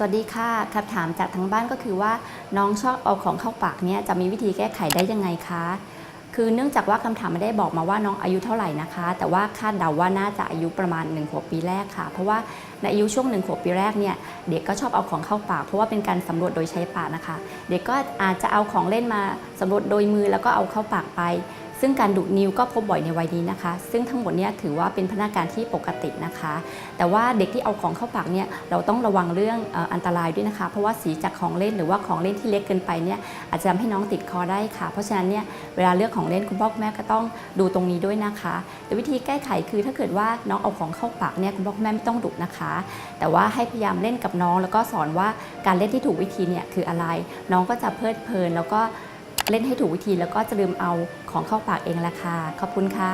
สวัสดีค่ะคำถามจากทางบ้านก็คือว่าน้องชอบเอาของเข้าปากเนี่ยจะมีวิธีแก้ไขได้ยังไงคะ คือเนื่องจากว่าคำถามไม่ได้บอกมาว่าน้องอายุเท่าไหร่นะคะ แต่ว่าคาดเดาว่าน่าจะอายุประมาณ1ขวบปีแรกค่ะ เพราะว่าในอายุช่วง1ขวบปีแรกเนี่ยเด็กก็ชอบเอาของเข้าปาก เพราะว่าเป็นการสำรวจโดยใช้ปากนะคะ เด็กก็อาจจะเอาของเล่นมาสำรวจโดยมือแล้วก็เอาเข้าปากไป ซึ่งการดูดนิ้วก็พบบ่อยในวัยนี้นะคะ ซึ่งทั้งหมดเนี่ยถือว่าเป็นพนักงานที่ปกตินะคะ แต่ว่าเด็กที่เอาของเข้าปากเนี่ยเราต้องระวังเรื่องอันตรายด้วยนะคะ เพราะว่าสีจากของเล่นหรือว่าของเล่นที่เล็กเกินไปเนี่ยอาจจะทำให้น้องติดคอได้ค่ะ เพราะฉะนั้นเนี่ยเวลาเลือกของเล่นคุณพ่อคุณแม่ก็ต้องดูตรงนี้ด้วยนะคะแต่วิธีแก้ไขคือถ้าเกิดว่าน้องเอาของเข้าปากเนี่ยคุณพ่อคุณแม่ไม่ต้องดุนะคะ แต่ว่าให้พยายามเล่นกับน้อง แล้วก็สอนว่าการเล่นที่ถูกวิธีเนี่ยคืออะไร น้องก็จะเพลิดเพลินแล้วก็ เล่นให้ถูกวิธีแล้วก็จะลืมเอาของเข้าปากเองละค่ะ ขอบคุณค่ะ